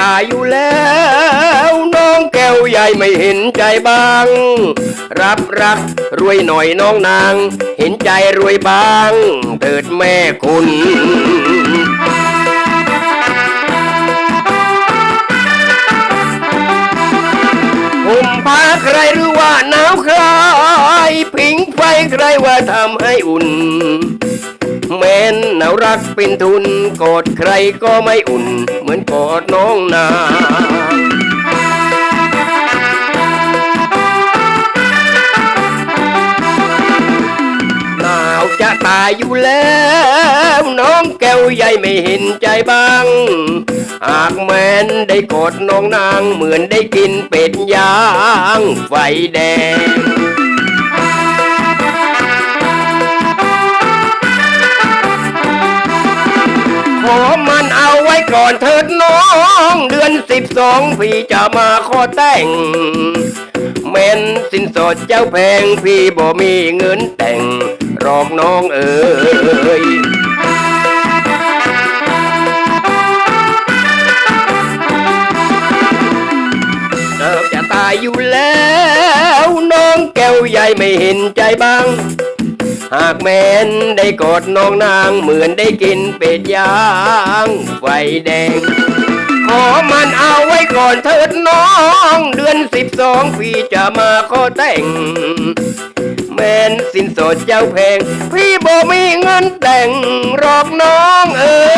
ตายอยู่แล้ว น้องแก้วใหญ่ไม่เห็นใจบ้าง รับรักรวยหน่อยน้องนาง เห็นใจรวยบ้างเถิดแม่คุณผมพาใครหรือว่าหนาวใครผิงไฟใครว่าทำให้อุ่น แม้นหนาวรักเป็นทุนกอดใครก็ไม่อุ่น เหมือนกอดน้องนาหนาวจะตายอยู่แล้ว น้องแก้วใหญ่ไม่เห็นใจบ้าง หากแม้นได้กอดน้องนางเหมือนได้กินเป็ดย่างไฟแดง ก่อนเถิดน้อง เดือนสิบสองพี่จะมาขอแต่งแม่นสินสดเจ้าแพงพี่บ่มีเงินแต่งรอกน้องเอ๋ยเกือบจะตายอยู่แล้ว น้องแก้วใหญ่ไม่เห็นใจบ้าง หากแม้นได้กอดน้องนางเหมือนได้กินเป็ดย่างไฟแดง ขอมันเอาไว้ก่อนเถิดน้อง เดือนสิบสองพี่จะมาขอแต่ง แม้นสินสดเจ้าแพง พี่บ่มีเงินแต่งหรอกน้องเอ๋